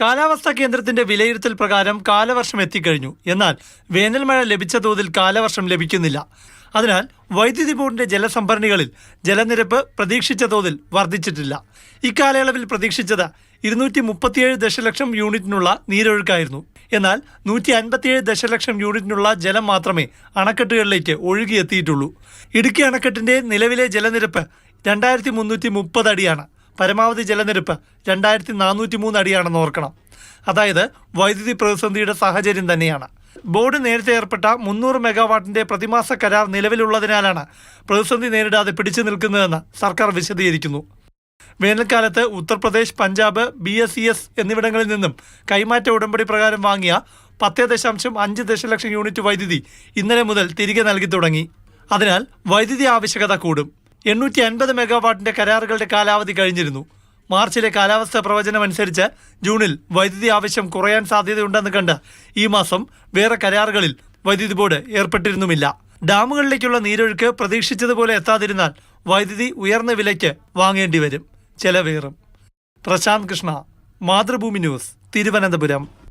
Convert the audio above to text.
കാലാവസ്ഥാ കേന്ദ്രത്തിന്റെ വിലയിരുത്തൽ പ്രകാരം കാലവർഷം എത്തിക്കഴിഞ്ഞു. എന്നാൽ വേനൽ മഴ ലഭിച്ച തോതിൽ കാലവർഷം ലഭിക്കുന്നില്ല. അതിനാൽ വൈദ്യുതി ബോർഡിന്റെ ജലസംഭരണികളിൽ ജലനിരപ്പ് പ്രതീക്ഷിച്ച തോതിൽ വർദ്ധിച്ചിട്ടില്ല. ഇക്കാലയളവിൽ പ്രതീക്ഷിച്ചത് ഇരുന്നൂറ്റി മുപ്പത്തിയേഴ് ദശലക്ഷം യൂണിറ്റിനുള്ള നീരൊഴുക്കായിരുന്നു. എന്നാൽ നൂറ്റി അൻപത്തിയേഴ് ദശലക്ഷം യൂണിറ്റിനുള്ള ജലം മാത്രമേ അണക്കെട്ടുകളിലേക്ക് ഒഴുകിയെത്തിയിട്ടുള്ളൂ. ഇടുക്കി അണക്കെട്ടിന്റെ നിലവിലെ ജലനിരപ്പ് രണ്ടായിരത്തി മുന്നൂറ്റി മുപ്പത് അടിയാണ്. പരമാവധി ജലനിരപ്പ് രണ്ടായിരത്തി നാനൂറ്റി മൂന്ന് അടിയാണെന്ന് ഓർക്കണം. അതായത് വൈദ്യുതി പ്രതിസന്ധിയുടെ സാഹചര്യം തന്നെയാണ്. ബോർഡ് നേരത്തെ ഏർപ്പെട്ട മുന്നൂറ് മെഗാവാട്ടിന്റെ പ്രതിമാസ കരാർ നിലവിലുള്ളതിനാലാണ് പ്രതിസന്ധി നേരിടാതെ പിടിച്ചു നിൽക്കുന്നതെന്ന് സർക്കാർ വിശദീകരിക്കുന്നു. വേനൽക്കാലത്ത് Uttar Pradesh Punjab B S C S എന്നിവിടങ്ങളിൽ നിന്നും കൈമാറ്റ ഉടമ്പടി പ്രകാരം വാങ്ങിയ പത്ത് ദശാംശം അഞ്ച് ദശലക്ഷം യൂണിറ്റ് വൈദ്യുതി ഇന്നലെ മുതൽ തിരികെ നൽകി തുടങ്ങി. അതിനാൽ വൈദ്യുതി ആവശ്യകത കൂടും. എണ്ണൂറ്റി അൻപത് മെഗാവാട്ടിന്റെ കരാറുകളുടെ കാലാവധി കഴിഞ്ഞിരുന്നു. മാർച്ചിലെ കാലാവസ്ഥാ പ്രവചനം അനുസരിച്ച് ജൂണിൽ വൈദ്യുതി ആവശ്യം കുറയാൻ സാധ്യതയുണ്ടെന്ന് കണ്ട് ഈ മാസം വേറെ കരാറുകളിൽ വൈദ്യുതി ബോർഡ് ഏർപ്പെട്ടിരുന്നുമില്ല. ഡാമുകളിലേക്കുള്ള നീരൊഴുക്ക് പ്രതീക്ഷിച്ചതുപോലെ എത്താതിരുന്നാൽ വൈദ്യുതി ഉയർന്ന വിലയ്ക്ക് വാങ്ങേണ്ടി വരും. ചെലവേറും. പ്രശാന്ത് കൃഷ്ണ മാതൃഭൂമി ന്യൂസ് തിരുവനന്തപുരം.